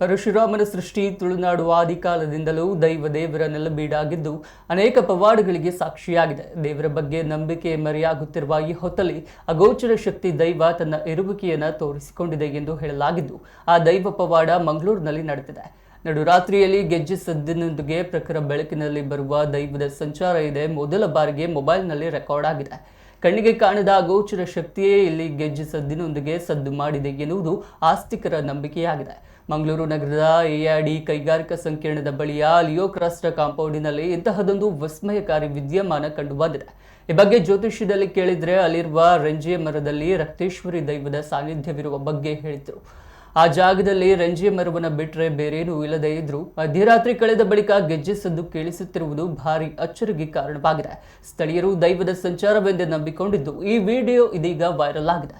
ಪರಶುರಾಮನ ಸೃಷ್ಟಿ ತುಳುನಾಡು ಆದಿಕಾಲದಿಂದಲೂ ದೈವ ದೇವರ ನೆಲಬೀಡಾಗಿದ್ದು ಅನೇಕ ಪವಾಡಗಳಿಗೆ ಸಾಕ್ಷಿಯಾಗಿದೆ. ದೇವರ ಬಗ್ಗೆ ನಂಬಿಕೆ ಮರೆಯಾಗುತ್ತಿರುವ ಈ ಹೊತ್ತಲ್ಲಿ ಅಗೋಚರ ಶಕ್ತಿ ದೈವ ತನ್ನ ಇರುವಿಕೆಯನ್ನು ತೋರಿಸಿಕೊಂಡಿದೆ ಎಂದು ಹೇಳಲಾಗಿದ್ದು, ಆ ದೈವ ಪವಾಡ ಮಂಗಳೂರಿನಲ್ಲಿ ನಡೆದಿದೆ. ನಡುರಾತ್ರಿಯಲ್ಲಿ ಗೆಜ್ಜೆ ಸದ್ದಿನೊಂದಿಗೆ ಪ್ರಖರ ಬೆಳಕಿನಲ್ಲಿ ಬರುವ ದೈವದ ಸಂಚಾರ ಇದೆ. ಮೊದಲ ಬಾರಿಗೆ ಮೊಬೈಲ್ನಲ್ಲಿ ರೆಕಾರ್ಡ್ ಆಗಿದೆ. ಕಣ್ಣಿಗೆ ಕಾಣದ ಅಗೋಚರ ಶಕ್ತಿಯೇ ಇಲ್ಲಿ ಗೆಜ್ಜೆ ಸದ್ದಿನೊಂದಿಗೆ ಸದ್ದು ಮಾಡಿದೆ ಎನ್ನುವುದು ಆಸ್ತಿಕರ ನಂಬಿಕೆಯಾಗಿದೆ. ಮಂಗಳೂರು ನಗರದ ಎಐಡಿ ಕೈಗಾರಿಕಾ ಸಂಕೀರ್ಣದ ಬಳಿಯ ಲಿಯೋ ಕ್ರಾಸ್ಟರ್ ಕಾಂಪೌಂಡಿನಲ್ಲಿ ಇಂತಹದೊಂದು ವಿಸ್ಮಯಕಾರಿ ವಿದ್ಯಮಾನ ಕಂಡುಬಂದಿದೆ. ಈ ಬಗ್ಗೆ ಜ್ಯೋತಿಷ್ಯದಲ್ಲಿ ಕೇಳಿದರೆ ಅಲ್ಲಿರುವ ರಂಜಿಯ ಮರದಲ್ಲಿ ರಕ್ತೇಶ್ವರಿ ದೈವದ ಸಾನ್ನಿಧ್ಯವಿರುವ ಬಗ್ಗೆ ಹೇಳಿದ್ರು. ಆ ಜಾಗದಲ್ಲಿ ರಂಜಿಯ ಮರವನ್ನ ಬಿಟ್ಟರೆ ಬೇರೇನೂ ಇಲ್ಲದೇ ಇದ್ರೂ ಮಧ್ಯರಾತ್ರಿ ಕಳೆದ ಬಳಿಕ ಗೆಜ್ಜೆ ಸದ್ದು ಕೇಳಿಸುತ್ತಿರುವುದು ಭಾರಿ ಅಚ್ಚರಿಗೆ ಕಾರಣವಾಗಿದೆ. ಸ್ಥಳೀಯರು ದೈವದ ಸಂಚಾರವೆಂದೇ ನಂಬಿಕೊಂಡಿದ್ದು ಈ ವಿಡಿಯೋ ಇದೀಗ ವೈರಲ್ ಆಗಿದೆ.